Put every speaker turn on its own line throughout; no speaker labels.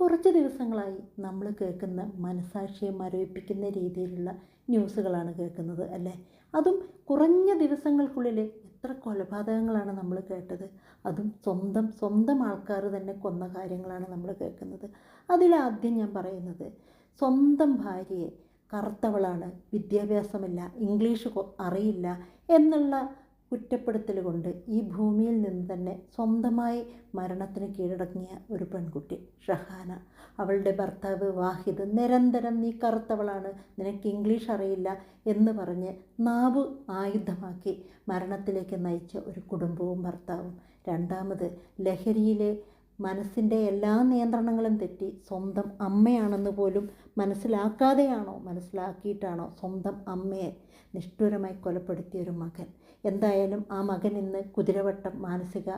കുറച്ച് ദിവസങ്ങളായി നമ്മൾ കേൾക്കുന്ന മനസാക്ഷിയെ മരവിപ്പിക്കുന്ന രീതിയിലുള്ള ന്യൂസുകളാണ് കേൾക്കുന്നത് അല്ലേ? അതും കുറഞ്ഞ ദിവസങ്ങൾക്കുള്ളിൽ എത്ര കൊലപാതകങ്ങളാണ് നമ്മൾ കേട്ടത്? അതും സ്വന്തം സ്വന്തം ആൾക്കാർ തന്നെ കൊന്ന കാര്യങ്ങളാണ് നമ്മൾ കേൾക്കുന്നത്. അതിലാദ്യം ഞാൻ പറയുന്നത് സ്വന്തം ഭാര്യയെ കറുത്തവളാണ് വിദ്യാഭ്യാസമില്ല ഇംഗ്ലീഷ് അറിയില്ല എന്നുള്ള കുറ്റപ്പെടുത്തൽ കൊണ്ട് ഈ ഭൂമിയിൽ നിന്ന് തന്നെ സ്വന്തമായി മരണത്തിന് കീഴടങ്ങിയ ഒരു പെൺകുട്ടി ഷഹാന. അവളുടെ ഭർത്താവ് വാഹിദ് നിരന്തരം നീ കറുത്തവളാണ് നിനക്ക് ഇംഗ്ലീഷ് അറിയില്ല എന്ന് പറഞ്ഞ് നാവ് ആയുധമാക്കി മരണത്തിലേക്ക് നയിച്ച ഒരു കുടുംബവും ഭർത്താവും. രണ്ടാമത് ലഹരിയിലെ മനസ്സിന്റെ എല്ലാ നിയന്ത്രണങ്ങളും തെറ്റി സ്വന്തം അമ്മയാണെന്ന് പോലും മനസ്സിലാക്കാതെയാണോ മനസ്സിലാക്കിയിട്ടാണോ സ്വന്തം അമ്മയെ നിഷ്ഠൂരമായി കൊലപ്പെടുത്തിയ ഒരു മകൻ? എന്തായാലും ആ മകൻ ഇന്ന് കുതിരവട്ടം മാനസിക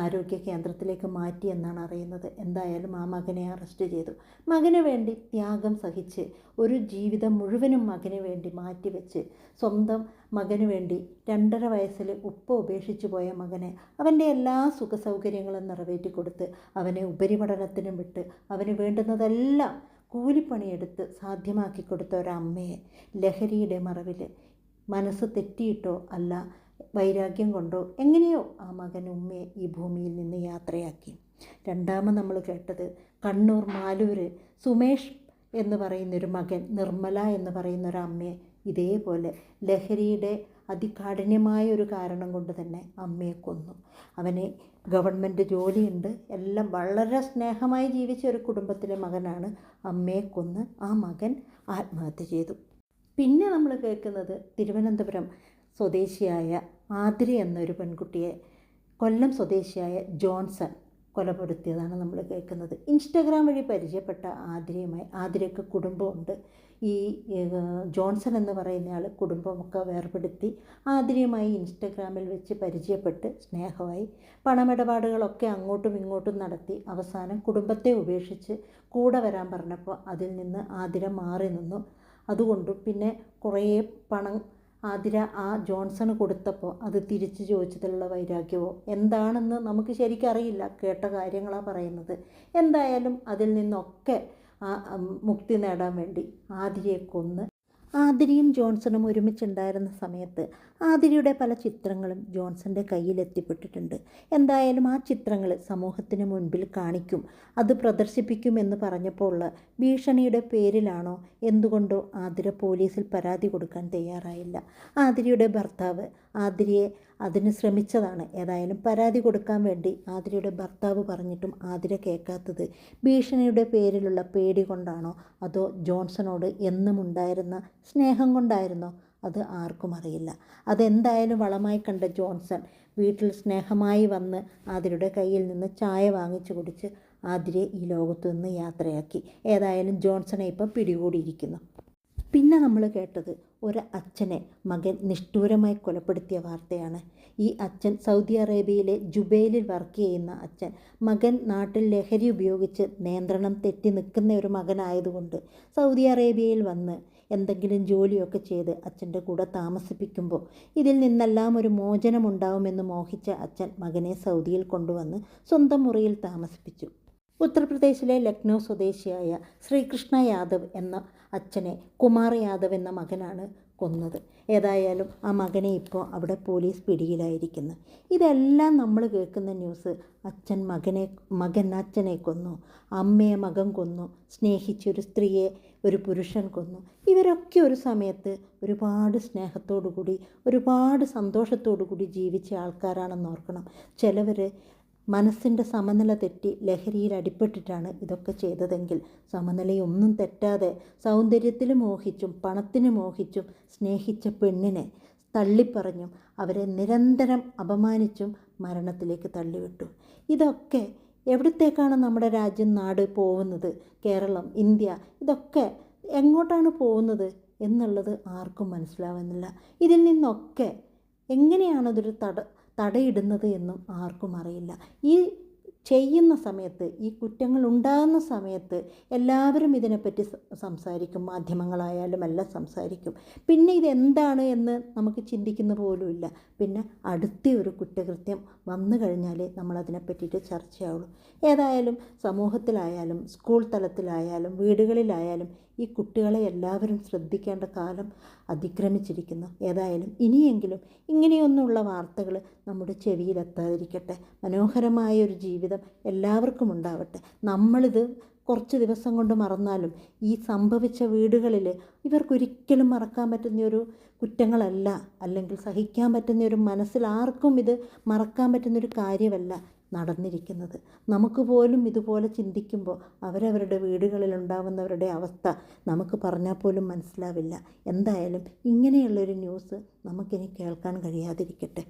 ആരോഗ്യ കേന്ദ്രത്തിലേക്ക് മാറ്റി എന്നാണ് അറിയുന്നത്. എന്തായാലും ആ മകനെ അറസ്റ്റ് ചെയ്തു. മകന് വേണ്ടി ത്യാഗം സഹിച്ച് ഒരു ജീവിതം മുഴുവനും മകന് വേണ്ടി മാറ്റിവെച്ച് സ്വന്തം മകന് വേണ്ടി രണ്ടര വയസ്സിൽ ഉപ്പ ഉപേക്ഷിച്ചു പോയ മകനെ അവന്റെ എല്ലാ സുഖ സൗകര്യങ്ങളും നിറവേറ്റി കൊടുത്ത് അവനെ ഉപരിപഠനത്തിനും വിട്ട് അവന് വേണ്ടുന്നതെല്ലാം കൂലിപ്പണിയെടുത്ത് സാധ്യമാക്കി കൊടുത്ത ഒരമ്മയെ ലഹരിയുടെ മറവിൽ മനസ്സ് തെറ്റിയിട്ടോ അല്ല വൈരാഗ്യം കൊണ്ടോ എങ്ങനെയോ ആ മകൻ ഉമ്മയെ ഈ ഭൂമിയിൽ നിന്ന് യാത്രയാക്കി. രണ്ടാമത് നമ്മൾ കേട്ടത് കണ്ണൂർ മാലൂര് സുമേഷ് എന്ന് പറയുന്നൊരു മകൻ നിർമ്മല എന്ന് പറയുന്ന ഒരു അമ്മയെ ഇതേപോലെ ലഹരിയുടെ അതികാഠിന്യമായ ഒരു കാരണം കൊണ്ട് തന്നെ അമ്മയെ കൊന്നു. അവനെ ഗവൺമെന്റ് ജോലിയുണ്ട്. എല്ലാം വളരെ സ്നേഹമായി ജീവിച്ച ഒരു കുടുംബത്തിലെ മകനാണ് അമ്മയെ കൊന്ന് ആ മകൻ ആത്മഹത്യ ചെയ്തു. പിന്നെ നമ്മൾ കേൾക്കുന്നത് തിരുവനന്തപുരം സ്വദേശിയായ ആതിര എന്നൊരു പെൺകുട്ടിയെ കൊല്ലം സ്വദേശിയായ ജോൺസൺ കൊലപ്പെടുത്തിയതാണ് നമ്മൾ കേൾക്കുന്നത്. ഇൻസ്റ്റഗ്രാം വഴി പരിചയപ്പെട്ട ആതിരയുമായി ആതിരയ്ക്ക് കുടുംബമുണ്ട്. ഈ ജോൺസൺ എന്ന് പറയുന്ന ആൾ കുടുംബമൊക്കെ വേർപെടുത്തി ആതിരയുമായി ഇൻസ്റ്റഗ്രാമിൽ വെച്ച് പരിചയപ്പെട്ട് സ്നേഹമായി പണമിടപാടുകളൊക്കെ അങ്ങോട്ടും ഇങ്ങോട്ടും നടത്തി അവസാനം കുടുംബത്തെ ഉപേക്ഷിച്ച് കൂടെ വരാൻ പറഞ്ഞപ്പോൾ അതിൽ നിന്ന് ആതിര മാറി നിന്നു. അതുകൊണ്ടും പിന്നെ കുറേ പണം ആതിര ആ ജോൺസണ് കൊടുത്തപ്പോൾ അത് തിരിച്ചു ചോദിച്ചതിലുള്ള വൈരാഗ്യമോ എന്താണെന്ന് നമുക്ക് ശരിക്കും അറിയില്ല. കേട്ട കാര്യങ്ങളാണ് പറയുന്നത്. എന്തായാലും അതിൽ നിന്നൊക്കെ മുക്തി നേടാൻ വേണ്ടി ആതിരയെ കൊന്ന് ആതിരയും ജോൺസണും ഒരുമിച്ചുണ്ടായിരുന്ന സമയത്ത് ആതിരയുടെ പല ചിത്രങ്ങളും ജോൺസന്റെ കയ്യിൽ എത്തിപ്പെട്ടിട്ടുണ്ട്. എന്തായാലും ആ ചിത്രങ്ങൾ സമൂഹത്തിന് മുൻപിൽ കാണിക്കും. അത് പ്രദർശിപ്പിക്കും എന്ന് പറഞ്ഞപ്പോൾ ഉള്ള ഭീഷണിയുടെ പേരിലാണോ എന്തുകൊണ്ടോ ആതിര പോലീസിൽ പരാതി കൊടുക്കാൻ തയ്യാറായില്ല. ആതിരയുടെ ഭർത്താവ് ആതിരയെ അതിന് ശ്രമിച്ചതാണ്. ഏതായാലും പരാതി കൊടുക്കാൻ വേണ്ടി ആതിരയുടെ ഭർത്താവ് പറഞ്ഞിട്ടും ആതിര കേൾക്കാത്തത് ഭീഷണിയുടെ പേരിലുള്ള പേടി കൊണ്ടാണോ? അതോ ജോൺസണോട് എന്നും ഉണ്ടായിരുന്ന സ്നേഹം കൊണ്ടായിരുന്നോ? അത് ആർക്കും അറിയില്ല. അതെന്തായാലും വളമായി കണ്ട ജോൺസൺ വീട്ടിൽ സ്നേഹമായി വന്ന് ആതിരയുടെ കയ്യിൽ നിന്ന് ചായ വാങ്ങിച്ചു കുടിച്ച് ആതിരയെ ഈ ലോകത്തു നിന്ന് യാത്രയാക്കി. ഏതായാലും ജോൺസണെ ഇപ്പം പിടികൂടിയിരിക്കുന്നു. പിന്നെ നമ്മൾ കേട്ടത് ഒരു അച്ഛനെ മകൻ നിഷ്ഠൂരമായി കൊലപ്പെടുത്തിയ വാർത്തയാണ്. ഈ അച്ഛൻ സൗദി അറേബ്യയിലെ ജുബൈലിൽ വർക്ക് ചെയ്യുന്ന അച്ഛൻ മകൻ നാട്ടിൽ ലഹരി ഉപയോഗിച്ച് നിയന്ത്രണം തെറ്റി നിൽക്കുന്ന ഒരു മകനായതുകൊണ്ട് സൗദി അറേബ്യയിൽ വന്ന് എന്തെങ്കിലും ജോലിയൊക്കെ ചെയ്ത് അച്ഛന്റെ കൂടെ താമസിപ്പിക്കുമ്പോൾ ഇതിൽ നിന്നെല്ലാം ഒരു മോചനമുണ്ടാവുമെന്ന് മോഹിച്ച അച്ഛൻ മകനെ സൗദിയിൽ കൊണ്ടുവന്ന് സ്വന്തം മുറിയിൽ താമസിപ്പിച്ചു. ഉത്തർപ്രദേശിലെ ലക്നൗ സ്വദേശിയായ ശ്രീകൃഷ്ണ യാദവ് എന്ന അച്ഛനെ കുമാർ യാദവ് എന്ന മകനാണ് കൊന്നത്. ഏതായാലും ആ മകനെ ഇപ്പോൾ അവിടെ പോലീസ് പിടിയിലായിരിക്കുന്നു. ഇതെല്ലാം നമ്മൾ കേൾക്കുന്ന ന്യൂസ് അച്ഛൻ മകനെ മകൻ അച്ഛനെ കൊന്നു അമ്മയെ മകൻ കൊന്നു സ്നേഹിച്ചൊരു സ്ത്രീയെ ഒരു പുരുഷൻ കൊന്നു. ഇവരൊക്കെ ഒരു സമയത്ത് ഒരുപാട് സ്നേഹത്തോടു കൂടി ഒരുപാട് സന്തോഷത്തോടു കൂടി ജീവിച്ച ആൾക്കാരാണെന്ന് ഓർക്കണം. ചിലവർ മനസ്സിന്റെ സമനില തെറ്റി ലഹരിയിൽ അടിപ്പെട്ടിട്ടാണ് ഇതൊക്കെ ചെയ്തതെങ്കിൽ സമനിലയൊന്നും തെറ്റാതെ സൗന്ദര്യത്തിൽ മോഹിച്ചും പണത്തിന് മോഹിച്ചും സ്നേഹിച്ച പെണ്ണിനെ തള്ളിപ്പറഞ്ഞും അവരെ നിരന്തരം അപമാനിച്ചും മരണത്തിലേക്ക് തള്ളിവിട്ടു. ഇതൊക്കെ എവിടത്തേക്കാണ് നമ്മുടെ രാജ്യം നാട് പോകുന്നത്? കേരളം ഇന്ത്യ ഇതൊക്കെ എങ്ങോട്ടാണ് പോകുന്നത് എന്നുള്ളത് ആർക്കും മനസ്സിലാവുന്നില്ല. ഇതിൽ നിന്നൊക്കെ എങ്ങനെയാണതൊരു തട തടയിടുന്നത് എന്നും ആർക്കും അറിയില്ല. ഈ ചെയ്യുന്ന സമയത്ത് ഈ കുറ്റങ്ങൾ ഉണ്ടാകുന്ന സമയത്ത് എല്ലാവരും ഇതിനെപ്പറ്റി സംസാരിക്കും. മാധ്യമങ്ങളായാലും എല്ലാം സംസാരിക്കും. പിന്നെ ഇതെന്താണ് എന്ന് നമുക്ക് ചിന്തിക്കുന്ന പോലുമില്ല പിന്നെ അടുത്ത ഒരു കുറ്റകൃത്യം വന്നു കഴിഞ്ഞാലേ നമ്മളതിനെ പറ്റിയിട്ട് ചർച്ചയാവുള്ളൂ. ഏതായാലും സമൂഹത്തിലായാലും സ്കൂൾ തലത്തിലായാലും വീടുകളിലായാലും ഈ കുട്ടികളെ എല്ലാവരും ശ്രദ്ധിക്കേണ്ട കാലം അതിക്രമിച്ചിരിക്കുന്നു. ഏതായാലും ഇനിയെങ്കിലും ഇങ്ങനെയൊന്നുള്ള വാർത്തകൾ നമ്മുടെ ചെവിയിലെത്താതിരിക്കട്ടെ മനോഹരമായ ഒരു ജീവിതം എല്ലാവർക്കും ഉണ്ടാവട്ടെ. നമ്മളിത് കുറച്ച് ദിവസം കൊണ്ട് മറന്നാലും ഈ സംഭവിച്ച വീടുകളിൽ ഇവർക്കൊരിക്കലും മറക്കാൻ പറ്റുന്നൊരു കുറ്റങ്ങളല്ല. അല്ലെങ്കിൽ സഹിക്കാൻ പറ്റുന്ന ഒരു മനസ്സിൽ ആർക്കും ഇത് മറക്കാൻ പറ്റുന്നൊരു കാര്യമല്ല നടന്നിരിക്കുന്നത്. നമുക്ക് പോലും ഇതുപോലെ ചിന്തിക്കുമ്പോൾ അവരവരുടെ വീടുകളിൽ ഉണ്ടാവുന്നവരുടെ അവസ്ഥ നമുക്ക് പറഞ്ഞാൽ പോലും മനസ്സിലാവില്ല. എന്തായാലും ഇങ്ങനെയുള്ളൊരു ന്യൂസ് നമുക്കിനി കേൾക്കാൻ കഴിയാതിരിക്കട്ടെ.